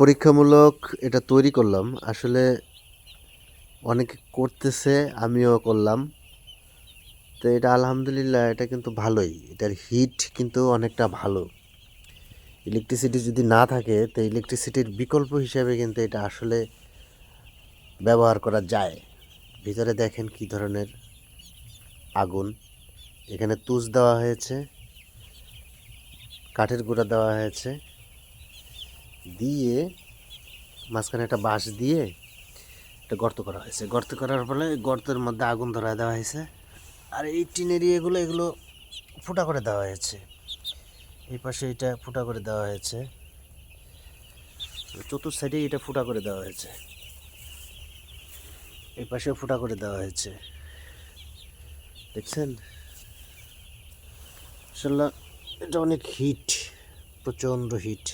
পরীক্ষামূলক এটা তৈরি করলাম। আসলে অনেকে করতেছে, আমিও করলাম। তো এটা আলহামদুলিল্লাহ, এটা কিন্তু ভালোই। এটার হিট কিন্তু অনেকটা ভালো। ইলেকট্রিসিটি যদি না থাকে, তো ইলেকট্রিসিটির বিকল্প হিসাবে কিন্তু এটা আসলে ব্যবহার করা যায়। ভিতরে দেখেন কি ধরনের আগুন। এখানে তুষ দেওয়া হয়েছে, কাঠের গুঁড়া দেওয়া হয়েছে। দিয়ে মাঝখানে একটা বাঁশ দিয়ে একটা গর্ত করা হয়েছে। গর্ত করার ফলে গর্তের মধ্যে আগুন ধরা দেওয়া হয়েছে। আর এই টিনের এগুলো এগুলো ফুটা করে দেওয়া হয়েছে। এই পাশে এটা ফুটা করে দেওয়া হয়েছে। চতুর্থ সাইডে এটা ফুটা করে দেওয়া হয়েছে। এই পাশেও ফুটা করে দেওয়া হয়েছে। দেখছেন? আসলে এটা অনেক হিট প্রচণ্ড হিট